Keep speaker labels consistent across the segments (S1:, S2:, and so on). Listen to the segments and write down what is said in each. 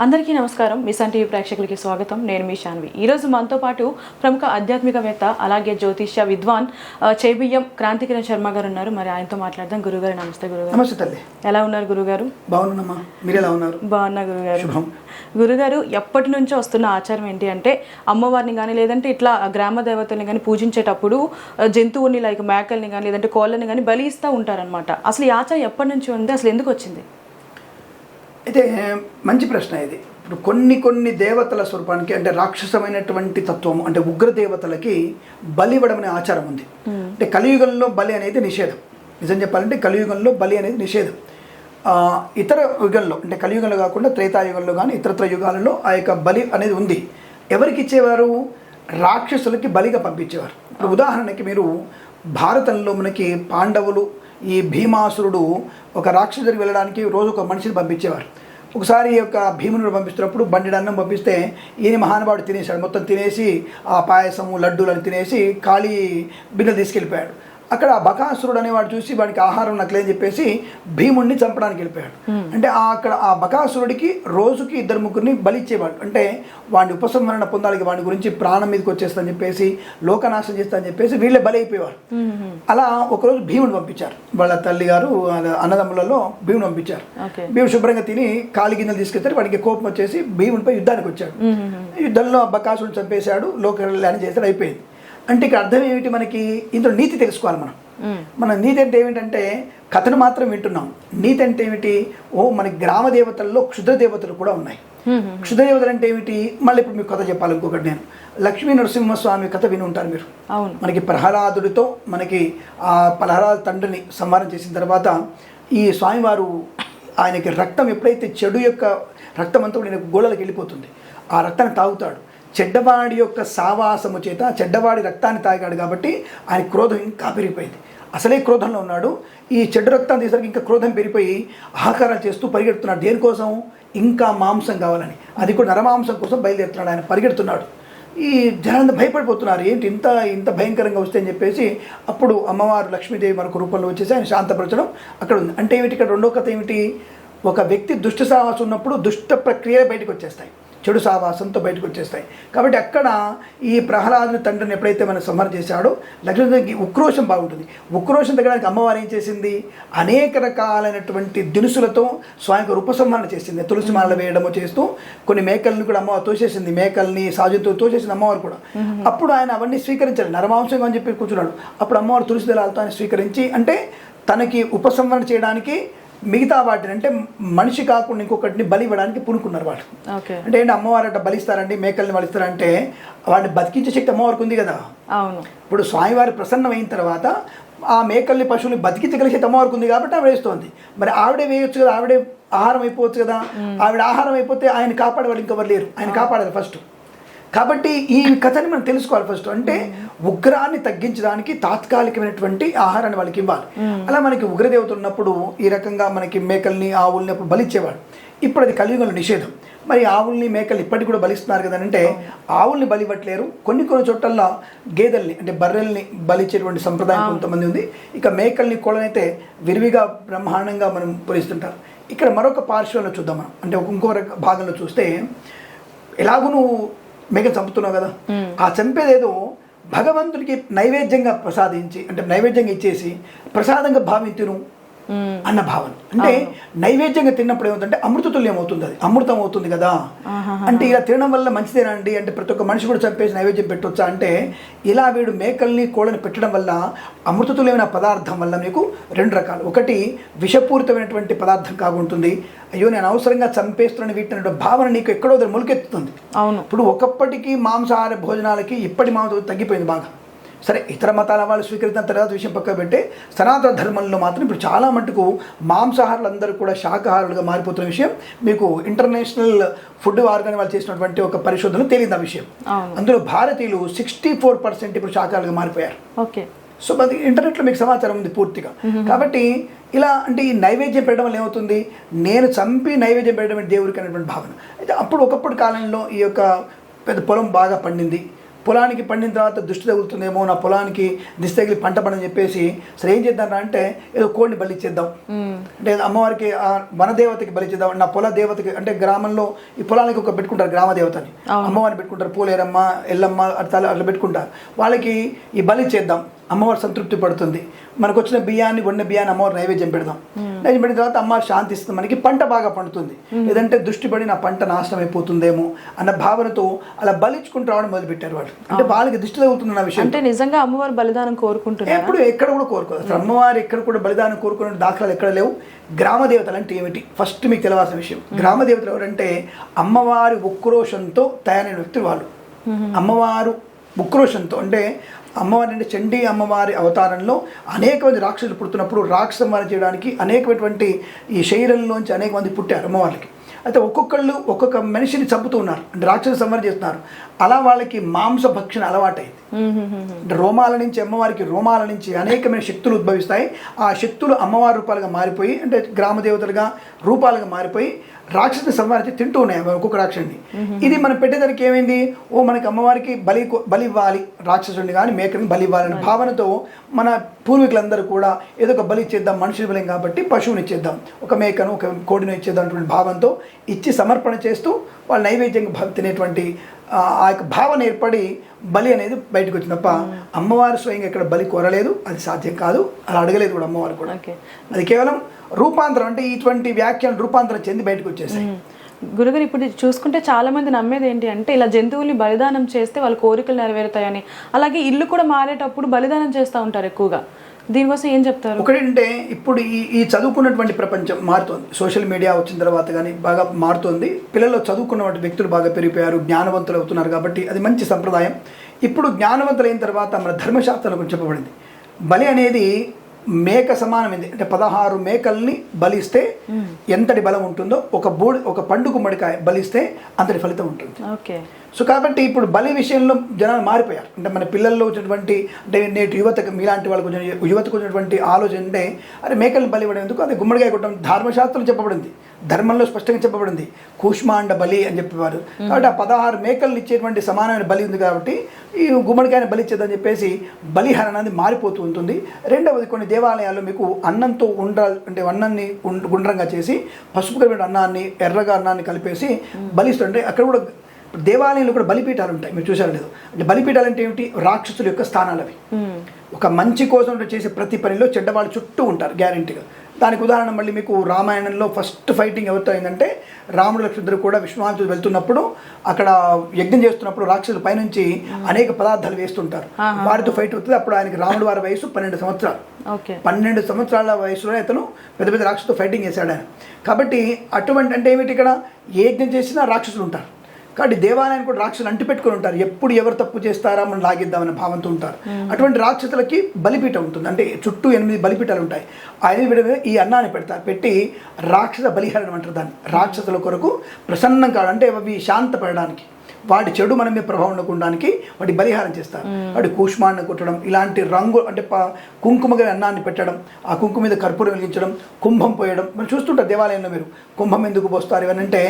S1: అందరికీ నమస్కారం. Machine TV ప్రేక్షకులకి స్వాగతం. నేను మీ శాన్వి. ఈరోజు మనతో పాటు ప్రముఖ ఆధ్యాత్మికవేత్త అలాగే జ్యోతిష్య విద్వాన్ చేబియ్యం క్రాంతికిరణ్ శర్మ గారు ఉన్నారు. మరి ఆయనతో మాట్లాడదాం. గురుగారు నమస్తే గురుగారు.
S2: నమస్తే తల్లి.
S1: ఎలా ఉన్నారు గురుగారు?
S2: బాగున్నామ్మా మీరు ఎలా ఉన్నారు?
S1: బాగున్నా గురుగారు. గురుగారు ఎప్పటి నుంచో వస్తున్న ఆచారం ఏంటి అంటే అమ్మవారిని కానీ లేదంటే ఇట్లా గ్రామ దేవతల్ని కానీ పూజించేటప్పుడు జంతువుని లైక్ మేకల్ని కానీ లేదంటే కోళ్ళని కానీ బలి ఇస్తూ ఉంటారనమాట అసలు ఈ ఆచారం ఎప్పటి నుంచి ఉంది? అసలు ఎందుకు వచ్చింది?
S2: అయితే మంచి ప్రశ్న ఇది. ఇప్పుడు కొన్ని కొన్ని దేవతల స్వరూపానికి అంటే రాక్షసమైనటువంటి తత్వం అంటే ఉగ్ర దేవతలకి బలి ఇవ్వడం అనే ఆచారం ఉంది. అంటే కలియుగంలో బలి అనేది నిషేధం. నిజం చెప్పాలంటే కలియుగంలో బలి అనేది నిషేధం. ఇతర యుగంలో అంటే కలియుగంలో కాకుండా త్రేతాయుగంలో కానీ ఇతరత్ర యుగాలలో ఆ యొక్క బలి అనేది ఉంది. ఎవరికి ఇచ్చేవారు? రాక్షసులకి బలిగా పంపించేవారు. ఇప్పుడు ఉదాహరణకి మీరు భారతంలో మనకి పాండవులు ఈ భీమాసురుడు ఒక రాక్షసు దగ్గరికి వెళ్ళడానికి రోజు ఒక మనిషిని పంపించేవారు. ఒకసారి ఈ యొక్క భీముని పంపిస్తున్నప్పుడు బండి అన్నం పంపిస్తే ఈయన మహానుభావుడు తినేశాడు. మొత్తం తినేసి ఆ పాయసము లడ్డూలను తినేసి ఖాళీ బిన్నె తీసుకెళ్ళిపోయాడు. అక్కడ బకాసురుడు అనేవాడు చూసి వాడికి ఆహారం నక్కలేని చెప్పేసి భీముడిని చంపడానికి వెళ్ళిపోయాడు. అంటే ఆ అక్కడ ఆ బకాసురుడికి రోజుకి ఇద్దరు ముగ్గురిని బలిచ్చేవాడు అంటే వాడిని ఉపసంహరణ పొందాలి వాడి గురించి ప్రాణం మీదకి వచ్చేస్తా చెప్పేసి లోకనాశనం చేస్తా అని చెప్పేసి వీళ్ళే బలి అయిపోయేవారు. అలా ఒకరోజు భీముని పంపించారు. వాళ్ళ తల్లి గారు అన్నదమ్ములలో భీముని పంపించారు. భీముడు శుభ్రంగా తిని కాలి గిన్నెలు తీసుకెళ్తారు. వాడికి కోపం వచ్చేసి భీమునిపై యుద్ధానికి వచ్చాడు. యుద్ధంలో బకాసురుడు చంపేశాడు. లోక కళ్యాణం చేశాడు. అయిపోయింది. అంటే ఇక్కడ అర్థం ఏమిటి మనకి? ఇందులో నీతి తెలుసుకోవాలి మనం. మన నీతి అంటే ఏమిటంటే కథను మాత్రం వింటున్నాం. నీతి అంటే ఏమిటి? ఓ మన గ్రామ దేవతల్లో క్షుద్ర దేవతలు కూడా ఉన్నాయి. క్షుద్ర దేవతలు అంటే ఏమిటి? మళ్ళీ ఇప్పుడు మీకు కథ చెప్పాలి ఇంకొకటి నేను. లక్ష్మీ నరసింహస్వామి కథ విని ఉంటారు మీరు.
S1: అవును.
S2: మనకి ప్రహ్లాదుడితో మనకి ఆ ప్రహ్లాద తండ్రిని సంహారం చేసిన తర్వాత ఈ స్వామివారు ఆయనకి రక్తం ఎప్పుడైతే చెడు యొక్క రక్తం అంతా కూడా గోళలకు వెళ్ళిపోతుంది. ఆ రక్తాన్ని తాగుతాడు. చెడ్డవాడి యొక్క సావాసము చేత చెడ్డవాడి రక్తాన్ని తాగాడు కాబట్టి ఆయన క్రోధం ఇంకా పెరిగిపోయింది. అసలే క్రోధంలో ఉన్నాడు. ఈ చెడ్డ రక్తం తీసరికి ఇంకా క్రోధం పెరిగిపోయి ఆహారాలు చేస్తూ పరిగెడుతున్నాడు. దేనికోసం? ఇంకా మాంసం కావాలని. అది కూడా నరమాంసం కోసం బయలుదేరుతున్నాడు ఆయన. పరిగెడుతున్నాడు. ఈ జనాలు భయపడిపోతున్నారు. ఏంటి ఇంత ఇంత భయంకరంగా వస్తే అని చెప్పేసి అప్పుడు అమ్మవారు లక్ష్మీదేవి మనకు రూపంలో వచ్చేసి ఆయన శాంతపరచడం అక్కడ ఉంది. అంటే ఏమిటి ఇక్కడ రెండో కథ ఏమిటి? ఒక వ్యక్తి దుష్ట సావాసం ఉన్నప్పుడు దుష్ట ప్రక్రియలు బయటకు వచ్చేస్తాయి. చెడు సావాసంతో బయటకు వచ్చేస్తాయి. కాబట్టి అక్కడ ఈ ప్రహ్లాదుని తండ్రిని ఎప్పుడైతే మనం సంహారం చేశాడో లక్ష్మీదేవికి ఉక్రోషం బాగుంటుంది. ఉక్రోషం తగ్గడానికి అమ్మవారు ఏం చేసింది? అనేక రకాలైనటువంటి దినుసులతో స్వామికి ఉపసంహరణ చేసింది. తులసి మాల వేయడము చేస్తూ కొన్ని మేకల్ని కూడా అమ్మవారు తోసేసింది. మేకల్ని సాజుతో తోసేసింది అమ్మవారు కూడా. అప్పుడు ఆయన అవన్నీ స్వీకరించాడు. నరమాంసంగా అని చెప్పి కూర్చున్నాడు. అప్పుడు అమ్మవారు తులసి దళాలతో ఆయన స్వీకరించి అంటే తనకి ఉపసంహరణ చేయడానికి మిగతా వాటిని అంటే మనిషి కాకుండా ఇంకొకటిని బలి ఇవ్వడానికి పూనుకున్నారు వాళ్ళు. అంటే ఏంటి అమ్మవారు అట్లా బలిస్తారండి మేకల్ని బలిస్తారంటే వాడిని బతికించే శక్తి అమ్మవారికి ఉంది కదా.
S1: అవును.
S2: ఇప్పుడు స్వామివారి ప్రసన్నమైన తర్వాత ఆ మేకల్ని పశువుల్ని బతికించగలిగే శక్తి అమ్మవారికి ఉంది కాబట్టి ఆవిడ వేస్తోంది. మరి ఆవిడే వేయొచ్చు కదా ఆవిడే ఆహారం అయిపోవచ్చు కదా. ఆవిడ ఆహారం అయిపోతే ఆయన కాపాడే వాళ్ళు ఇంకెవరు లేరు. ఆయన కాపాడాలి ఫస్ట్. కాబట్టి ఈ కథని మనం తెలుసుకోవాలి ఫస్ట్ అంటే ఉగ్రాన్ని తగ్గించడానికి తాత్కాలికమైనటువంటి ఆహారాన్ని వాళ్ళకి ఇవ్వాలి. అలా మనకి ఉగ్రదేవత ఉన్నప్పుడు ఈ రకంగా మనకి మేకల్ని ఆవుల్ని అప్పుడు బలిచ్చేవాడు ఇప్పుడు అది కలియుగంలో నిషేధం. మరి ఆవుల్ని మేకల్ని ఇప్పటికి కూడా బలిస్తున్నారు కదా అంటే ఆవుల్ని బలి ఇవ్వట్లేరు కొన్ని కొన్ని చోట్ల గేదెల్ని అంటే బర్రెల్ని బలిచ్చేటువంటి సంప్రదాయం కొంతమంది ఉంది. ఇక మేకల్ని కోళ్ళనైతే విరివిగా బ్రహ్మాండంగా మనం పూరిస్తుంటారు ఇక్కడ మరొక పార్శ్వంలో చూద్దాం మనం. అంటే ఇంకో భాగంలో చూస్తే ఎలాగూ నువ్వు మేక చంపుతున్నావు కదా ఆ చంపేదేదో భగవంతుడికి నైవేద్యంగా ప్రసాదించి అంటే నైవేద్యంగా ఇచ్చేసి ప్రసాదంగా భావించును. అన్న భావన. అంటే నైవేద్యంగా తిన్నప్పుడు ఏమవుతుందంటే అమృతతుల్యం అవుతుంది అది అమృతం అవుతుంది కదా. అంటే ఇలా తినడం వల్ల మంచిదేనండి అంటే ప్రతి ఒక్క మనిషి కూడా చంపేసి నైవేద్యం పెట్టొచ్చా అంటే ఇలా వీడు మేకల్ని కోళ్ళని పెట్టడం వల్ల అమృతతుల్యమైన పదార్థం వల్ల మీకు రెండు రకాలు. ఒకటి విషపూరితమైనటువంటి పదార్థం కాగుంటుంది. అయ్యో నేను అవసరంగా చంపేస్తున్నాను వీటిని భావన నీకు ఎక్కడో మొలకెత్తుతుంది.
S1: అవును.
S2: ఇప్పుడు ఒకప్పటికి మాంసాహార భోజనాలకి ఇప్పటి మాంసం తగ్గిపోయింది బాగా. సరే ఇతర మతాల వాళ్ళు స్వీకరించిన తర్వాత విషయం పక్క పెట్టి సనాతన ధర్మంలో మాత్రం ఇప్పుడు చాలా మటుకు మాంసాహారులు అందరూ కూడా శాకాహారులుగా మారిపోతున్న విషయం మీకు ఇంటర్నేషనల్ ఫుడ్ ఆర్గన్ వాళ్ళు చేసినటువంటి ఒక పరిశోధన తేలింది ఆ విషయం. అందులో భారతీయులు సిక్స్టీ ఫోర్ పర్సెంట్ ఇప్పుడు శాకాహారులుగా మారిపోయారు.
S1: ఓకే.
S2: సో అది ఇంటర్నెట్లో మీకు సమాచారం ఉంది పూర్తిగా. కాబట్టి ఇలా అంటే ఈ నైవేద్యం పెట్టడం వల్ల ఏమవుతుంది? నేను చంపి నైవేద్యం పెట్టడం దేవుడికి అనేటువంటి భావన. అయితే అప్పుడు ఒకప్పుడు కాలంలో ఈ యొక్క పెద్ద పొలం బాగా పండింది. పొలానికి పండిన తర్వాత దృష్టి తగులుతుందేమో నా పొలానికి దిష్టి తగిలి పంట పండని చెప్పేసి సరే ఏం చేద్దాం అంటే ఏదో కోడిని బలి ఇచ్చేద్దాం. అంటే అమ్మవారికి ఆ వనదేవతకి బలి చేద్దాం నా పొల దేవతకి అంటే గ్రామంలో ఈ పొలానికి ఒక పెట్టుకుంటారు గ్రామ దేవతని. అమ్మవారిని పెట్టుకుంటారు పూలేరమ్మ ఎల్లమ్మ అట్లా అట్లా పెట్టుకుంటారు. వాళ్ళకి ఈ బలి చేద్దాం అమ్మవారు సంతృప్తి పడుతుంది. మనకు వచ్చిన బియ్యాన్ని వండిన బియ్యాన్ని అమ్మవారు నైవేద్యం పెడదాం. నైవేద్యం పెట్టిన తర్వాత అమ్మ శాంతి ఇస్తుంది. మనకి పంట బాగా పండుతుంది. లేదంటే దృష్టి పడి నా పంట నాశనం అయిపోతుందేమో అన్న భావనతో అలా బలిచ్చుకుంటూ రావడం మొదలుపెట్టారు వాళ్ళు. అంటే వాళ్ళకి దృష్టి తగ్గుతుంది అన్న విషయం
S1: అంటే నిజంగా అమ్మవారు బలిదానం కోరుకుంటున్నారు?
S2: ఎప్పుడు ఎక్కడ కూడా కోరుకోదు. అమ్మవారు ఎక్కడ కూడా బలిదానం కోరుకునే దాఖలాలు ఎక్కడ లేవు. గ్రామ దేవతలు అంటే ఏమిటి? ఫస్ట్ మీకు తెలవాల్సిన విషయం. గ్రామ దేవతలు ఎవరంటే అమ్మవారి ఉక్రోషంతో తయారైన వ్యక్తులు వాళ్ళు. అమ్మవారు ఉక్రోషంతో అంటే అమ్మవారి అంటే చండీ అమ్మవారి అవతారంలో అనేక మంది రాక్షసులు పుడుతున్నప్పుడు రాక్ష సంహారం చేయడానికి అనేకమైనటువంటి ఈ శరీరంలోంచి అనేక మంది పుట్టారు అమ్మవారికి అయితే ఒక్కొక్కళ్ళు ఒక్కొక్క మనిషిని చంపుతూ ఉన్నారు. అంటే రాక్షస సంహారం చేస్తున్నారు. అలా వాళ్ళకి మాంస భక్షణ అలవాటైంది. అంటే రోమాల నుంచి అమ్మవారికి రోమాల నుంచి అనేకమైన శక్తులు ఉద్భవిస్తాయి. ఆ శక్తులు అమ్మవారి రూపాలుగా మారిపోయి అంటే గ్రామ దేవతలుగా రూపాలుగా మారిపోయి రాక్షసుని సంహరించి తింటూ ఉన్నాయి ఒక్కొక్క రాక్షసుని. ఇది మనం పెట్టేదానికి ఏమైంది? ఓ మనకి అమ్మవారికి బలి బలి ఇవ్వాలి రాక్షసుడిని కానీ మేకని బలి ఇవ్వాలనే భావనతో మన పూర్వీకులందరూ కూడా ఏదో ఒక బలి ఇచ్చేద్దాం మనుషులు బలం కాబట్టి పశువుని ఇచ్చేద్దాం ఒక మేకను ఒక కోడిని ఇచ్చేద్దాం అటువంటి భావంతో ఇచ్చి సమర్పణ చేస్తూ వాళ్ళు నైవేద్యంగా తినేటువంటి ఆ యొక్క భావన ఏర్పడి బలి అనేది బయటకు వచ్చింది. తప్ప అమ్మవారు స్వయంగా ఇక్కడ బలి కోరలేదు అది సాధ్యం కాదు అలా అడగలేదు కూడా అమ్మవారు కూడా. అది కేవలం రూపాంతరం అంటే ఇటువంటి వ్యాఖ్యలు రూపాంతరం చెంది బయటకు వచ్చేసాయి.
S1: గురుగారు ఇప్పుడు చూసుకుంటే చాలా మంది నమ్మేది ఏంటి అంటే ఇలా జంతువుల్ని బలిదానం చేస్తే వాళ్ళ కోరికలు నెరవేరుతాయని. అలాగే ఇల్లు కూడా మారేటప్పుడు బలిదానం చేస్తూ ఉంటారు ఎక్కువగా. దీనికోసం ఏం చెప్తారు?
S2: ఒకటేంటే ఇప్పుడు ఈ ఈ చదువుకున్నటువంటి ప్రపంచం మారుతోంది. సోషల్ మీడియా వచ్చిన తర్వాత కానీ బాగా మారుతోంది. పిల్లలు చదువుకున్నటువంటి వ్యక్తులు బాగా పెరిగిపోయారు జ్ఞానవంతులు అవుతున్నారు కాబట్టి అది మంచి సంప్రదాయం. ఇప్పుడు జ్ఞానవంతులైన తర్వాత మన ధర్మశాస్త్రంలో కొంచెం చెప్పబడింది. బలి అనేది మేక సమానమైంది. అంటే పదహారు మేకల్ని బలిస్తే ఎంతటి బలం ఉంటుందో ఒక బూడి ఒక పండు గుమ్మడికాయ బలిస్తే అంతటి ఫలితం ఉంటుంది.
S1: ఓకే.
S2: సో కాబట్టి ఇప్పుడు బలి విషయంలో జనాలు మారిపోయారు. అంటే మన పిల్లల్లో వచ్చినటువంటి అంటే నేటి యువతకు మీలాంటి వాళ్ళకు యువతకు వచ్చినటువంటి ఆలోచన అంటే అరే మేకలను బలి ఇవ్వడం ఎందుకు? అది గుమ్మడికాయ కొట్టడం ధర్మశాస్త్రం చెప్పబడింది. ధర్మంలో స్పష్టంగా చెప్పబడింది. కూష్మాండ బలి అని చెప్పేవారు. కాబట్టి ఆ పదహారు మేకలను ఇచ్చేటువంటి సమానమైన బలి ఉంది కాబట్టి ఈ గుమ్మడికాయని బలి ఇచ్చేదని చెప్పేసి బలిహరణ అనేది మారిపోతూ ఉంటుంది. రెండవది కొన్ని దేవాలయాల్లో మీకు అన్నంతో ఉండ అంటే అన్నాన్ని గుండ్ర- గుండ్రంగా చేసి పసుపు కలిపిన అన్నాన్ని ఎర్రగా అన్నాన్ని కలిపేసి బలిస్తుంటే అక్కడ కూడా దేవాలయంలో కూడా బలిపీఠాలు ఉంటాయి. మీరు చూసారు లేదు. అంటే బలిపీఠాలు అంటే ఏమిటి? రాక్షసుల యొక్క స్థానాలు అవి ఒక మంచి కోసం చేసే ప్రతి పనిలో చెడ్డవాళ్ళు చుట్టూ ఉంటారు గ్యారంటీగా దానికి ఉదాహరణ మళ్ళీ మీకు రామాయణంలో ఫస్ట్ ఫైటింగ్ ఎవరితో అయిందంటే రాముడు లక్ష్మణుడు కూడా విశ్వామిత్రుడు వెళ్తున్నప్పుడు అక్కడ యజ్ఞం చేస్తున్నప్పుడు రాక్షసుల పైనుంచి అనేక పదార్థాలు వేస్తుంటారు. వారితో ఫైట్ అవుతుంది. అప్పుడు ఆయనకి రాముడు వారి వయసు పన్నెండు సంవత్సరాలు. పన్నెండు సంవత్సరాల వయసులో అతను పెద్ద పెద్ద రాక్షసుతో ఫైటింగ్ చేశాడు ఆయన. కాబట్టి అటువంటి అంటే ఏమిటి ఇక్కడ? ఏ యజ్ఞం చేసినా రాక్షసులు ఉంటారు. కాబట్టి దేవాలయాన్ని కూడా రాక్షసులు అంటి పెట్టుకుని ఉంటారు. ఎప్పుడు ఎవరు తప్పు చేస్తారా మనం లాగిద్దామనే భావంతో ఉంటారు. అటువంటి రాక్షసులకి బలిపీఠ ఉంటుంది. అంటే చుట్టూ ఎనిమిది బలిపీఠాలు ఉంటాయి. ఆ ఎనిమిది మీద ఈ అన్నాన్ని పెడతారు. పెట్టి రాక్షస బలిహరణం అంటారు దాన్ని. రాక్షసుల కొరకు ప్రసన్నం కావడం. అంటే అవి శాంతపడడానికి. వాటి చెడు మన మీద ప్రభావం ఉండకుండానికి వాటి బలిహారం చేస్తారు. వాటి కూష్మాన్ని కొట్టడం ఇలాంటి రంగు అంటే కుంకుమగా అన్నాన్ని పెట్టడం ఆ కుంకుమ మీద కర్పూరం వెలిగించడం కుంభం పోయడం. మనం చూస్తుంటారు దేవాలయంలో మీరు కుంభం ఎందుకు పోస్తారు ఇవన్నీ అంటే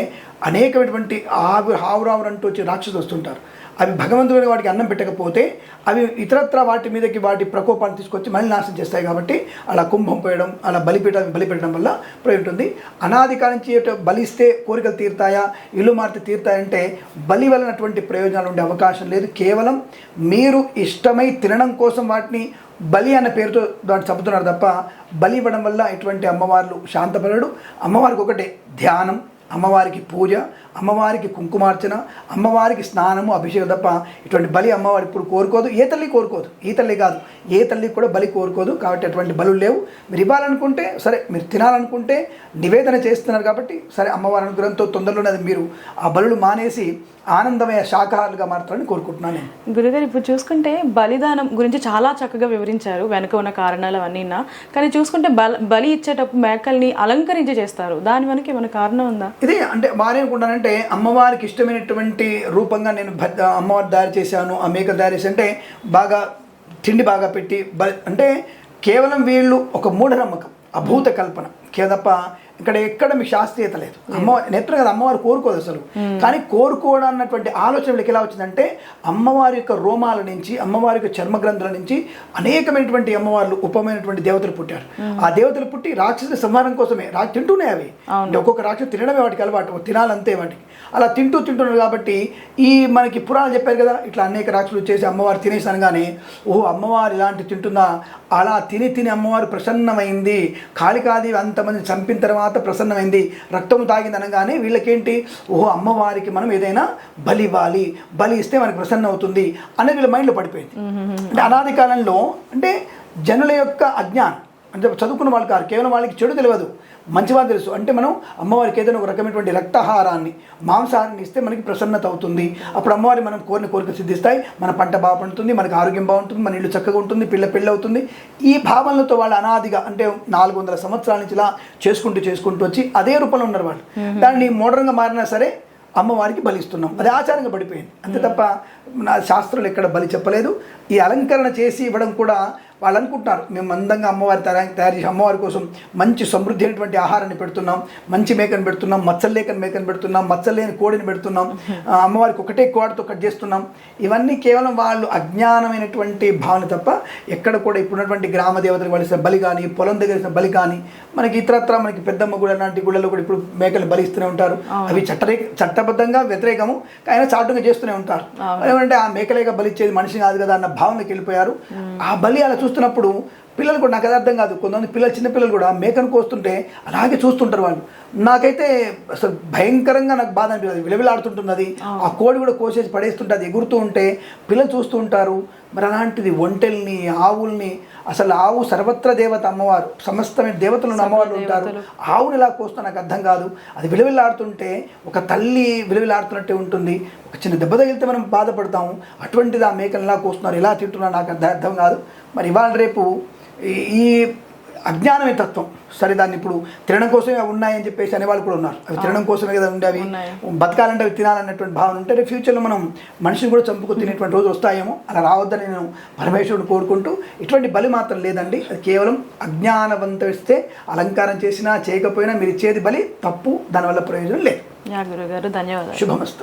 S2: అనేకమైనటువంటి ఆవు హావురావురు అంటూ వచ్చి రాక్షసులు వస్తుంటారు. అవి భగవంతుడి వాటికి అన్నం పెట్టకపోతే అవి ఇతరత్ర వాటి మీదకి వాటి ప్రకోపాన్ని తీసుకొచ్చి మళ్ళీ నాశనం చేస్తాయి కాబట్టి అలా కుంభం పోయడం అలా బలిపీఠం బలిపెట్టడం వల్ల ప్రయోజనం ఉంటుంది. అనాది కాలం బలిస్తే కోరికలు తీరుతాయా ఇల్లు మారితే తీరుతాయంటే బలి వలనటువంటి ప్రయోజనాలు ఉండే అవకాశం లేదు. కేవలం మీరు ఇష్టమై తినడం కోసం వాటిని బలి అన్న పేరుతో దాన్ని చంపుతున్నారు తప్ప బలి ఇవ్వడం వల్ల ఎటువంటి అమ్మవార్లు శాంతపడడు అమ్మవారికి ఒకటే ధ్యానం అమ్మవారికి పూజ అమ్మవారికి కుంకుమార్చన అమ్మవారికి స్నానము అభిషేకం తప్ప ఇటువంటి బలి అమ్మవారు ఇప్పుడు కోరుకోదు. ఏ తల్లి కోరుకోదు. ఈ తల్లి కాదు. ఏ తల్లి కూడా బలి కోరుకోదు. కాబట్టి అటువంటి బలు లేవు. మీరు ఇవ్వాలనుకుంటే సరే మీరు తినాలనుకుంటే నివేదన చేస్తున్నారు కాబట్టి సరే అమ్మవారి అనుగ్రహంతో తొందరలోనే మీరు ఆ బలులు మానేసి ఆనందమయ శాఖాహారులుగా మారుతారని కోరుకుంటున్నాను నేను.
S1: గురుగారు ఇప్పుడు చూసుకుంటే బలిదానం గురించి చాలా చక్కగా వివరించారు. వెనక ఉన్న కారణాలు అవన్నీ కానీ చూసుకుంటే బల బలి ఇచ్చేటప్పుడు మేకల్ని అలంకరించి చేస్తారు. దాని వెనక ఏమైనా కారణం ఉందా?
S2: ఇది అంటే వారేమనుకుంటానంటే అమ్మవారికి ఇష్టమైనటువంటి రూపంగా నేను భ- అమ్మవారు తయారు చేశాను ఆ మేకలు తయారు చేసి అంటే బాగా తిండి బాగా పెట్టి బ అంటే కేవలం వీళ్ళు ఒక మూఢనమ్మకం అభూత కల్పన. కేదప్ప ఇక్కడ ఎక్కడ మీకు శాస్త్రీయత లేదు. అమ్మవారి నేత్రం కదా అమ్మవారు కోరుకోదు అసలు. కానీ కోరుకోవడం అన్నటువంటి ఆలోచనలకు ఎలా వచ్చిందంటే అమ్మవారి యొక్క రోమాల నుంచి అమ్మవారి యొక్క చర్మ గ్రంథుల నుంచి అనేకమైనటువంటి అమ్మవార్లు ఉపమైనటువంటి దేవతలు పుట్టారు. ఆ దేవతలు పుట్టి రాక్షసుల సంహారం కోసమే. రా తింటూనే అవి. ఒక్కొక్క రాక్షసు తినడమే వాటికి అలవాటు. తినాలంతే వాటికి. అలా తింటూ తింటున్నారు కాబట్టి ఈ మనకి పురాణాలు చెప్పారు కదా ఇట్లా అనేక రాక్షసులు చేసి అమ్మవారు తినేసి అనగానే ఓహో అమ్మవారు ఇలాంటి తింటుందా అలా తిని తిని అమ్మవారు ప్రసన్నమైంది. కాళికాది అంతమంది చంపిన తర్వాత ప్రసన్నమైంది. రక్తం తాగింది అనగానే వీళ్ళకేంటి? ఓహో అమ్మవారికి మనం ఏదైనా బలి ఇవ్వాలి. బలి ఇస్తే మనకి ప్రసన్న అవుతుంది అనేది వీళ్ళ మైండ్లో పడిపోయింది. అంటే అనాది కాలంలో అంటే జనుల యొక్క అజ్ఞానం. అంటే చదువుకున్న వాళ్ళు కాదు కేవలం వాళ్ళకి చెడు తెలియదు. మంచివాళ్ళు తెలుసు. అంటే మనం అమ్మవారికి ఏదైనా ఒక రకమైనటువంటి రక్తహారాన్ని మాంసాహారాన్ని ఇస్తే మనకి ప్రసన్నత అవుతుంది. అప్పుడు అమ్మవారి మనం కోరిన కోరిక సిద్ధిస్తాయి. మన పంట బాగా పండుతుంది మనకి ఆరోగ్యం బాగుంటుంది మన ఇల్లు చక్కగా ఉంటుంది పిల్ల పెళ్ళి అవుతుంది. ఈ భావనలతో వాళ్ళు అనాదిగా అంటే నాలుగు వందల సంవత్సరాల నుంచి ఇలా చేసుకుంటూ చేసుకుంటూ వచ్చి అదే రూపంలో ఉన్నారు వాళ్ళు. దాన్ని మోడర్న్గా మారినా సరే అమ్మవారికి బలిస్తున్నాం. అది ఆచారంగా పడిపోయింది. అంతే తప్ప నా శాస్త్రాలు ఎక్కడ బలి చెప్పలేదు. ఈ అలంకరణ చేసి ఇవ్వడం కూడా వాళ్ళు అనుకుంటున్నారు మేము అందంగా అమ్మవారి తయారు తయారు చేసి అమ్మవారి కోసం మంచి సమృద్ధి అయినటువంటి ఆహారాన్ని పెడుతున్నాం మంచి మేకను పెడుతున్నాం మచ్చలు లేకని మేకను పెడుతున్నాం మచ్చలు లేని కోడిని పెడుతున్నాం అమ్మవారికి ఒకటే కోడతో కట్ చేస్తున్నాం. ఇవన్నీ కేవలం వాళ్ళు అజ్ఞానమైనటువంటి భావన తప్ప ఎక్కడ కూడా ఇప్పుడున్నటువంటి గ్రామ దేవతలకు వలసిన బలి కానీ పొలం దగ్గర ఇచ్చిన బలి కానీ మనకి ఇతరత్ర మనకి పెద్దమ్మ గుడి లాంటి గుళ్ళలో కూడా ఇప్పుడు మేకలు బలిస్తూనే ఉంటారు. అవి చట్టరే చట్టబద్ధంగా వ్యతిరేకము అయినా చాటుగా చేస్తూనే ఉంటారు. ఏమంటే ఆ మేకలేక బలిచ్చేది మనిషి కాదు కదా అన్న భావనకి వెళ్ళిపోయారు. ఆ బలి అలా చూస్తున్నప్పుడు పిల్లలు కూడా నాకు అది అర్థం కాదు. కొంతమంది పిల్లలు చిన్న పిల్లలు కూడా మేకను కోస్తుంటే అలాగే చూస్తుంటారు వాళ్ళు. నాకైతే అసలు భయంకరంగా నాకు బాధ అనిపిస్తుంది. విలవిలాడుతుంటుంది అది ఆ కోడి కూడా కోసేసి పడేస్తుంటే అది ఎగురుతూ ఉంటే పిల్లలు చూస్తూ ఉంటారు. మరి అలాంటిది ఒంటెల్ని ఆవుల్ని అసలు ఆవు సర్వత్ర దేవత అమ్మవారు సమస్తమైన దేవతలు ఉన్న అమ్మవారు ఉంటారు. ఆవుని ఇలా కోస్తూ నాకు అర్థం కాదు. అది విలువిలాడుతుంటే ఒక తల్లి విలువిలాడుతున్నట్టే ఉంటుంది. ఒక చిన్న దెబ్బ తగిలితే మనం బాధపడతాము. అటువంటిది ఆ మేకలు ఇలా కోస్తున్నారు ఎలా తింటున్నారు నాకు అర్థం అర్థం కాదు. మరి ఇవాళ రేపు ఈ- ఈ అజ్ఞానమే తత్వం. సరే దాన్ని ఇప్పుడు తినడం కోసమే అవి ఉన్నాయని చెప్పేసి అనేవాళ్ళు కూడా ఉన్నారు. అవి తినడం కోసమే కదా ఉండేవి బతకాలంటే అవి తినాలన్నటువంటి భావన ఉంటే రేపు ఫ్యూచర్లో మనం మనిషిని కూడా చంపుకు తినేటువంటి రోజు వస్తాయేమో. అలా రావద్దని నేను పరమేశ్వరుడు కోరుకుంటూ ఇటువంటి బలి మాత్రం లేదండి. అది కేవలం అజ్ఞానవంతం ఇస్తే అలంకారం చేసినా చేయకపోయినా మీరు ఇచ్చేది బలి తప్పు దానివల్ల ప్రయోజనం లేదు.
S1: గురుగారు ధన్యవాదాలు.
S2: శుభమస్తు.